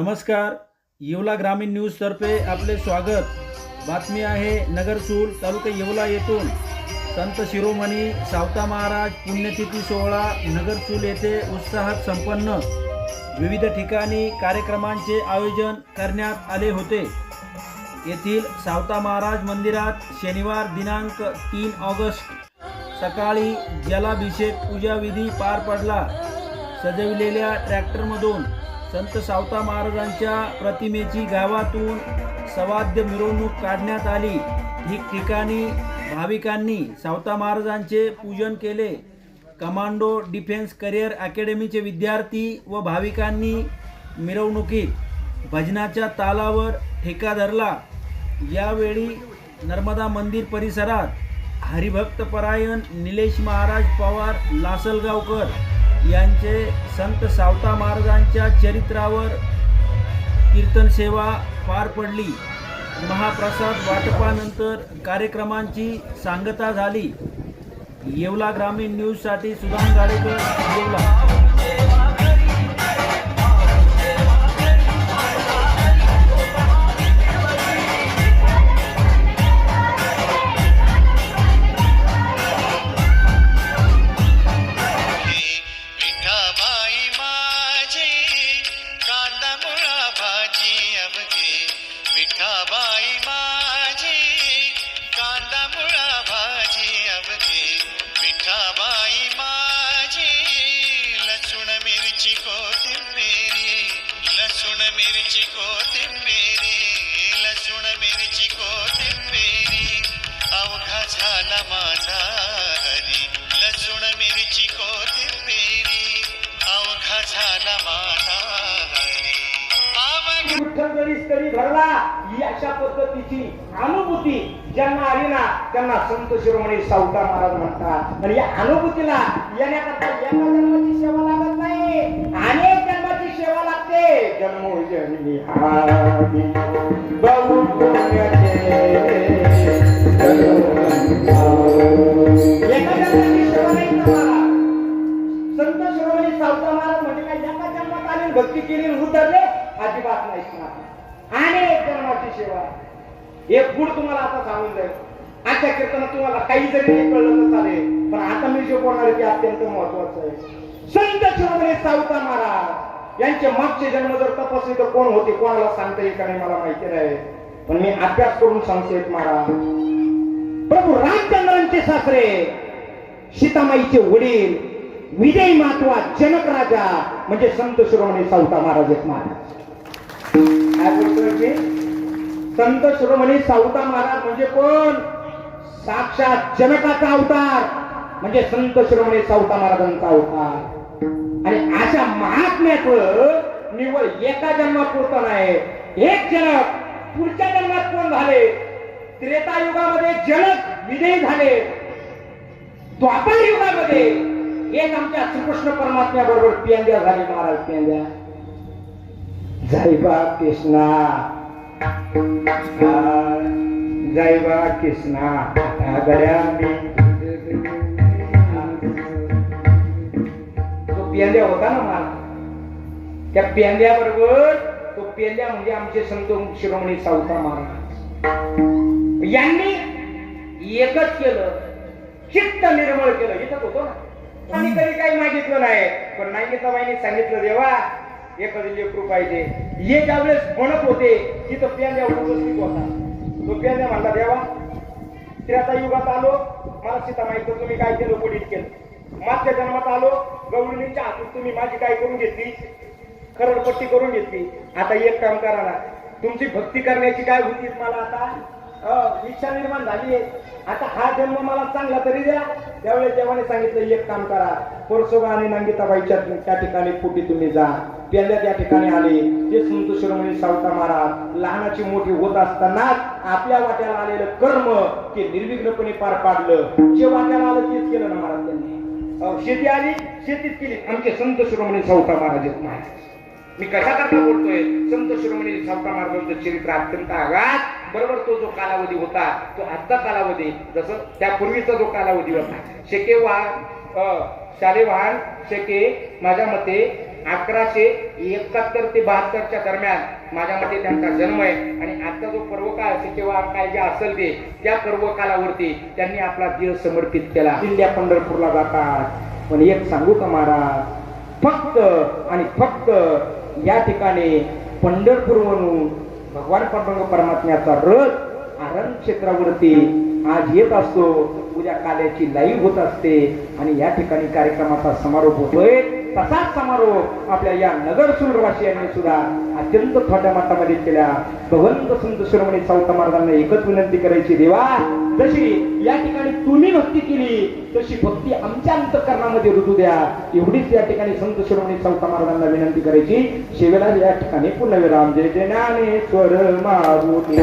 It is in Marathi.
नमस्कार. येवला ग्रामीण न्यूजतर्फे आपले स्वागत. बातमी आहे नगरसूल तालुका येवला येथून. संत शिरोमणी सावता महाराज पुण्यतिथी सोहळा नगरसूल येथे उत्साहात संपन्न. विविध ठिकाणी कार्यक्रमांचे आयोजन करण्यात आले होते. येथील सावता महाराज मंदिरात शनिवार दिनांक तीन ऑगस्ट सकाळी जलाभिषेक पूजाविधी पार पडला. सजविलेल्या ट्रॅक्टरमधून संत सावता महाराजांच्या प्रतिमेची गावातून सवाद्य मिरवणूक काढण्यात आली. ठिकठिकाणी भाविकांनी सावता महाराजांचे पूजन केले. कमांडो डिफेन्स करिअर अकॅडमीचे विद्यार्थी व भाविकांनी मिरवणुकीत भजनाच्या तालावर ठेका धरला. यावेळी नर्मदा मंदिर परिसरात हरिभक्त परायण निलेश महाराज पवार लासलगावकर यांचे संत सावता महाराजांच्या चरित्रावर कीर्तन सेवा पार पडली. महाप्रसाद वाटपानंतर कार्यक्रमांची सांगता झाली. येवला ग्रामीण न्यूजसाठी सुदाम गाडेकर येवला. लसूण कोथिंबीरी लसूण मिरची कोथिंबीरी अवघा झाला माझा हरी. लसूण मिरची कोथिंबीरी अवघा झाला माझा तरी ही अशा पद्धतीची अनुभूती ज्यांना आली ना त्यांना संत शिरोमणी सावता महाराज म्हणतात. आणि या अनुभूतीला येण्याकरता एका जन्माची सेवा लागत नाही. आणि बहु संत शिरोमणी सावता महाराज म्हणजे काय जन्मात आले भक्ती केली उतरले अजिबात नाही सांगणार. अनेक जन्माची सेवा आहे. हे तुम्हाला आता सांगून जाईल आजच्या कीर्तनात तुम्हाला काही जरी नाही कळलं तर चालेल पण आता मी जे बोलणार ते अत्यंत महत्वाचं आहे संत शिरोमणी सावता महाराज यांचे मागचे जन्म जर तपासले तर कोण होते कोणाला सांगता येईल का नाही मला माहिती नाही. पण मी अभ्यास करून सांगते महाराज प्रभू रामचंद्रांचे सासरे सीतामाईचे वडील विजय मातवा जनक राजा म्हणजे संत शिरोमणी सावता महाराज आहेत महाराज काय संत शिरोमणी सावता महाराज म्हणजे कोण? साक्षात जनकाचा अवतार म्हणजे संत शिरोमणी सावता महाराजांचा अवतार. आणि अशा महात्म्याचं निवड एका जन्मापुरतं नाही. एक जनक पुढच्या जन्मात कोण झाले? त्रेता युगामध्ये जनक विजयी झाले. द्वापर युगामध्ये एक आमच्या श्रीकृष्ण परमात्म्या बरोबर पेंद्या झाले महाराज पेंद्या जय बा कृष्णा. जय बा कृष्णा. आता गड्या. मी पेंद्या होता ना मला. त्या पेंद्या बरोबर तो पेंद्या म्हणजे आमचे संत शिरोमणी सावता महाराज. यांनी एकच केलं. चित्त निर्मळ केलं. इथं होतो ना. आणि कधी काही मागितलं नाही. पण नागिताबाईने सांगितलं देवा एखादी लेकरू पाहिजे हे ज्यावेळेस म्हणत होते तिथं पेंद्या उपस्थित होता. तो पेंद्या म्हणला देवा त्रेता युगात आलो. मला सीता माहिती तुम्ही काय केलं? पुढील केलं. मागच्या जन्मात आलो गवळणीच्या हातून तुम्ही माझी काय करून घेतली खरडपट्टी करून घेतली. आता एक काम करा ना तुमची भक्ती करण्याची काय होती मला आता. इच्छा निर्माण झाली आहे. आता हा जन्म मला चांगला तरी द्या. त्यावेळेस देवाने सांगितलं एक काम करा. परसोबा आणि नंदिताबाईच्या त्या ठिकाणी कुठे तुम्ही जा. पेल्या त्या ठिकाणी आले. ते संत शिरोमणी सावता महाराज लहानाची मोठी होत असताना आपल्या वाट्याला आलेलं कर्म ते निर्विघ्नपणे पार पाडलं. जे वाट्याला आलं तेच केलं ना महाराज त्यांनी. शेती आली शेतीच केली. आमचे संत शिरोमणी सावता महाराज महाराज मी कशाकरता बोलतोय? संत शिरोमणी सावता महाराजांचं चरित्र अत्यंत आघात. बरोबर तो जो कालावधी होता तो आजचा कालावधी जसं त्यापूर्वीचा जो कालावधी होता. शेके वाहन शाले वाहन शेके माझ्या मते अकराशे एकाहत्तर ते बहात्तरच्या दरम्यान माझ्या मते त्यांचा जन्म आहे. आणि आता जो पर्वकाळ असेल किंवा काय जे असेल ते त्या पर्वकालावरती त्यांनी आपला देह समर्पित केला. किल्ल्या पंढरपूरला जातात. पण एक सांगू का महाराज फक्त आणि फक्त या ठिकाणी पंढरपूर म्हणून भगवान पांडुरंग परमात्म्याचा रथ आरण क्षेत्रावरती आज येत असतो. उद्या काल्याची लाईव्ह होत असते. आणि या ठिकाणी कार्यक्रमाचा समारोप होतोय. तसाच समारोप आपल्या या नगर सुरवासियांनी सुद्धा अत्यंत छोट्या मतामध्ये केल्या भगवंत संत शिरोमणी सावता महाराजांना एकच विनंती करायची देवा जशी या ठिकाणी तुम्ही भक्ती केली तशी भक्ती आमच्या अंतकरणामध्ये रुजू द्या. एवढीच या ठिकाणी संत शिरोमणी सावता महाराजांना विनंती करायची शेवेला या ठिकाणी पुन्हा विराम जय जय ज्ञानेश्वर मारुती.